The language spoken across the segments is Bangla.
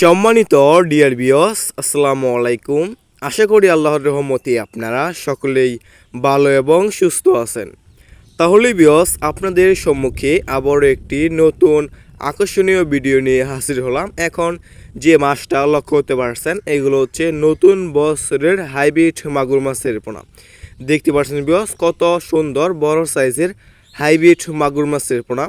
সম্মানিত ডিয়ার বিয়স আসসালামু আলাইকুম। আশা করি আল্লাহর রহমতে আপনারা সকলেই ভালো এবং সুস্থ আছেন। তাহলে বিয়স আপনাদের সম্মুখে আবারও একটি নতুন আকর্ষণীয় ভিডিও নিয়ে হাজির হলাম। এখন যে মাছটা লক্ষ্য করতে পারছেন, এগুলো হচ্ছে নতুন বছরের হাইব্রিড মাগুর মাছের পোনা। দেখতে পাচ্ছেন বিয়স কত সুন্দর বড় সাইজের হাইব্রিড মাগুর মাছের পোনা।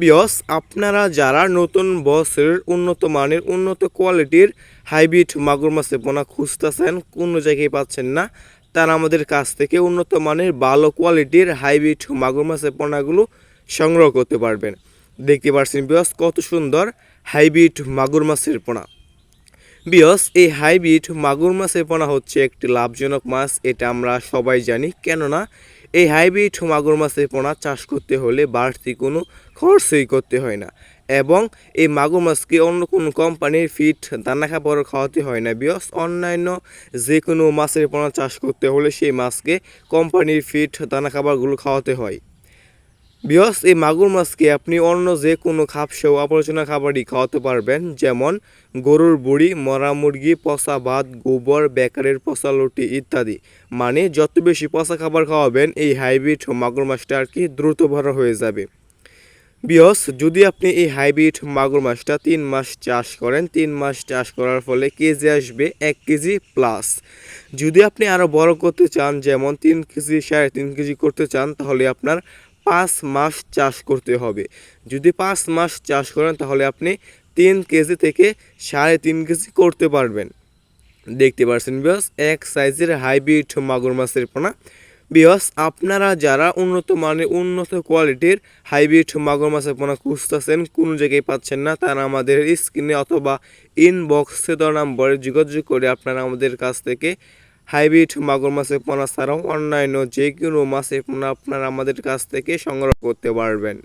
বিয়স, আপনারা যারা নতুন বছরের উন্নত মানের, উন্নত কোয়ালিটির হাইব্রিড মাগুর মাছের পোনা খুঁজতেছেন, কোনো জায়গায় পাচ্ছেন না, তারা আমাদের কাছ থেকে উন্নত মানের ভালো কোয়ালিটির হাইব্রিড মাগুর মাছের পোনাগুলো সংগ্রহ করতে পারবেন। দেখতে পাচ্ছেন বিয়স, কত সুন্দর হাইব্রিড মাগুর মাছের পোনা। বিয়স, এই হাইব্রিড মাগুর মাছের পোনা হচ্ছে একটি লাভজনক মাছ, এটা আমরা সবাই জানি, কেননা এই হাইব্রিড মাগুর মাছের পোনা চাষ করতে হলে বাড়তি কোনো খরচই করতে হয় না এবং এই মাগুর মাছকে অন্য কোনো কোম্পানির ফিট দানা খাবার খাওয়াতে হয় না। বিয়স, অন্যান্য যে কোনো মাছের পোনা চাষ করতে হলে সেই মাছকে কোম্পানির ফিট দানা খাবারগুলো খাওয়াতে হয়। বিয়স, এই মাগুর মাছকে আপনি অন্য যে কোনো খাপ খাপসেও আবর্জনা খাবারই খাওয়াতে পারবেন। যেমন গরুর বুড়ি, মরা মুরগি, পচা ভাত, গোবর, বেকারের পচা লুটি ইত্যাদি। মানে যত বেশি পচা খাবার খাওয়াবেন, এই হাইব্রিড মাগুর মাছটা আর কি দ্রুত বড় হয়ে যাবে। বিয়স, যদি আপনি এই হাইব্রিড মাগুর মাছটা তিন মাস চাষ করেন, তিন মাস চাষ করার ফলে কেজি আসবে এক কেজি প্লাস যদি আপনি আরও বড় করতে চান, যেমন তিন কেজি, সাড়ে তিন কেজি করতে চান, তাহলে আপনার পাঁচ মাস চাষ করতে হবে। যদি পাঁচ মাস চাষ করেন, তাহলে আপনি তিন কেজি থেকে সাড়ে তিন কেজি করতে পারবেন। দেখতে পাচ্ছেন বিয়স এক সাইজের হাইব্রিড মাগুর মাছের পোনা। বিয়স আপনারা যারা উন্নত মানের, উন্নত কোয়ালিটির হাইব্রিড মাগুর মাছের পোনা খুঁজতেছেন, কোনো জায়গায় পাচ্ছেন না, তারা আমাদের স্ক্রিনে অথবা ইনবক্সে দেওয়া নম্বরে যোগাযোগ করে আপনারা আমাদের কাছ থেকে হাইব্রিড মাগুর মাছের পোনা ছাড়াও অন্যান্য যে কোনো মাছের পোনা আপনারা আমাদের কাছ থেকে সংগ্রহ করতে পারবেন।